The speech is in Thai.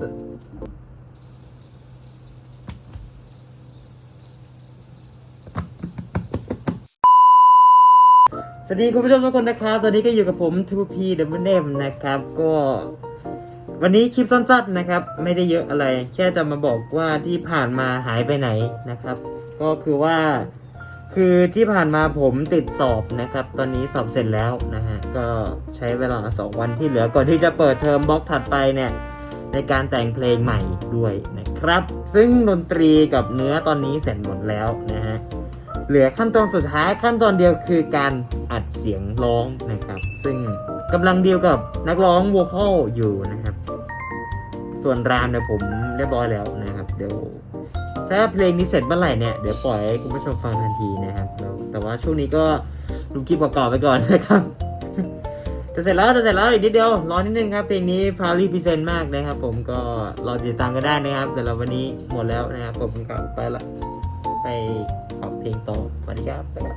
สวัสดีคุณผู้ชมทุกคนนะครับ ตอนนี้ก็อยู่กับผม 2P d o u b l e m นะครับ ก็วันนี้คลิปสั้นๆนะครับ ไม่ได้เยอะอะไร แค่จะมาบอกว่าที่ผ่านมาหายไปไหนนะครับ ก็คือว่าคือที่ผ่านมาผมติดสอบนะครับ ตอนนี้สอบเสร็จแล้วนะฮะ ก็ใช้เวลา 2 วันที่เหลือก่อนที่จะเปิดเทอมบล็อกถัดไปเนี่ย ในการแต่งเพลงใหม่ด้วยนะครับ ซึ่งดนตรีกับเนื้อตอนนี้เสร็จหมดแล้วนะฮะเหลือขั้นตอนสุดท้ายขั้นตอนเดียวคือการอัดเสียงร้องนะครับ ซึ่งกำลังเดียวกับนักร้องโวคอลอยู่นะครับ ส่วนรามเนี่ยผมเรียบร้อยแล้วนะครับ เดี๋ยวถ้าเพลงนี้เสร็จเมื่อไหร่เนี่ยเดี๋ยวปล่อยให้คุณผู้ชมฟังทันทีนะครับแล้วแต่ว่าช่วงนี้ก็ดูคลิปเก่าๆไปก่อนนะครับ จะเสร็จแล้วจะเสร็จแล้วอีกนิดเดียวรอนิดนึงครับเพลงนี้พารีพิเซนมากนะครับ ผมก็รอติดตามกันได้นะครับแต่เราวันนี้หมดแล้วนะครับผมก็ไปละไปขอบเพลงต่อสวัสดีครับไปละ